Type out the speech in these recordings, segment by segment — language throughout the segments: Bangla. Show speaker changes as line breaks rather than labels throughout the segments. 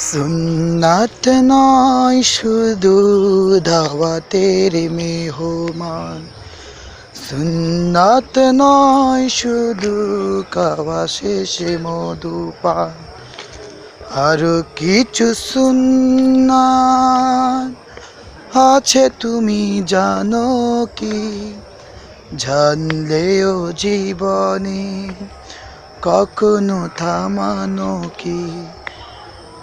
সুন্নাত নয়, শুধু দাওয়াতের মেহমান। সুন্নাত নয়, শুধু কাওয়া শেষে মধু পান। আরও কিছু সুন্নাত আছে, তুমি জানো কি? জানলেও জীবনে কখনো থামানো কি?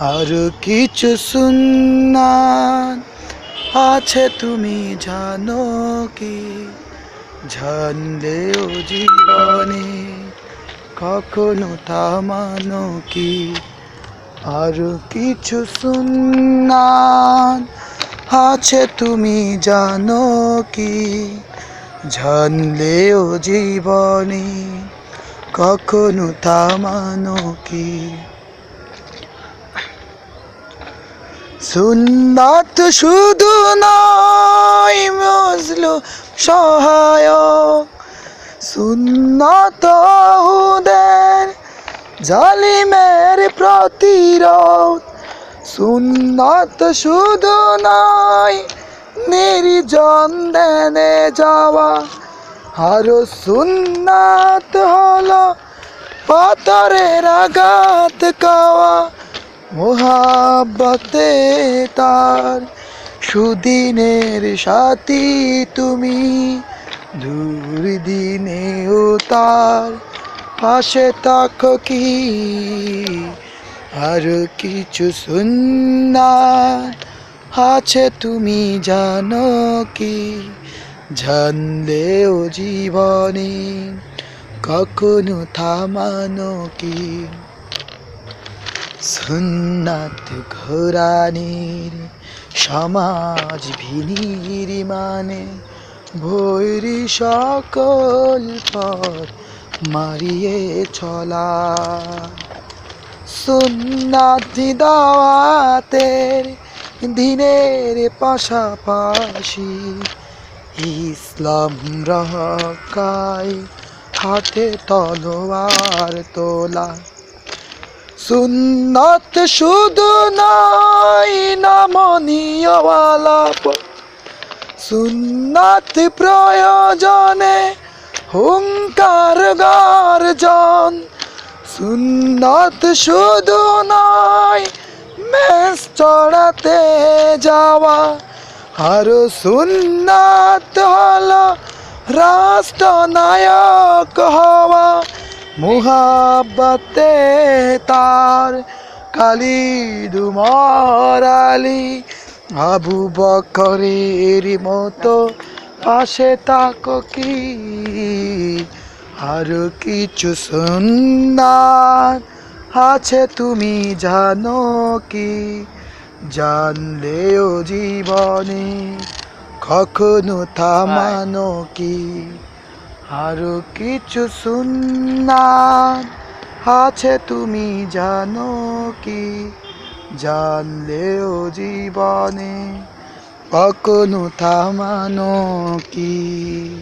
আর কিছু সুন্নাত আছে তুমি জানো কি? জানলেও জীবনে কখনো থামানো কি? আর কিছু সুন্নাত আছে তুমি জানো কি? জানলেও জীবনে কখনো থামানো কি? সুন্নাত শুধু নয় মজলু সহায়ক। সুন্নাত হুদের জালিমের প্রতিরোধ। সুন্নাত শুধু নয় নির্জন দেনে যাওয়া। আরও সুন্নাত হলো পাথরের আঘাত খাওয়া। মোহাব্বতে তার সুদিনের সাথী তুমি দূর দিনেও তার পাশে থাকো কি? আর কিছু সুন্নাত আছে তুমি জানো কি? জানলেও জীবনে কখনো থামানো কি? সুন্নাত ঘোরানির, সমাজ ভিনির মানে। ভৈরি সকল পথ মারিয়ে চলা। সুন্নাতি দাওয়াতের দিনের পাশাপাশি ইসলাম রহকায় হাতে তলোয়ার তোলা। সুন্নত শুধু নাই নামনীয়ওয়ালা সুন্নাত প্রয়োজনে হুঙ্কার গার্জন সুন্নত শুধু নয় মেস চড়াতে যাওয়া। আর সুন্নাত হলো রাষ্ট্রনায়ক হওয়া। মুহাব্বতে তার কালিদ আলী, আবু বকরের মতো পাশে তাকো কি? আর কিছু সুন্দর আছে তুমি জানো কি? জানলেও জীবনে কখনো থামানো কি? আরও কিছু সুন্নাত আছে তুমি জানো কি? জানলেও জীবনে কখনো থামানো কি?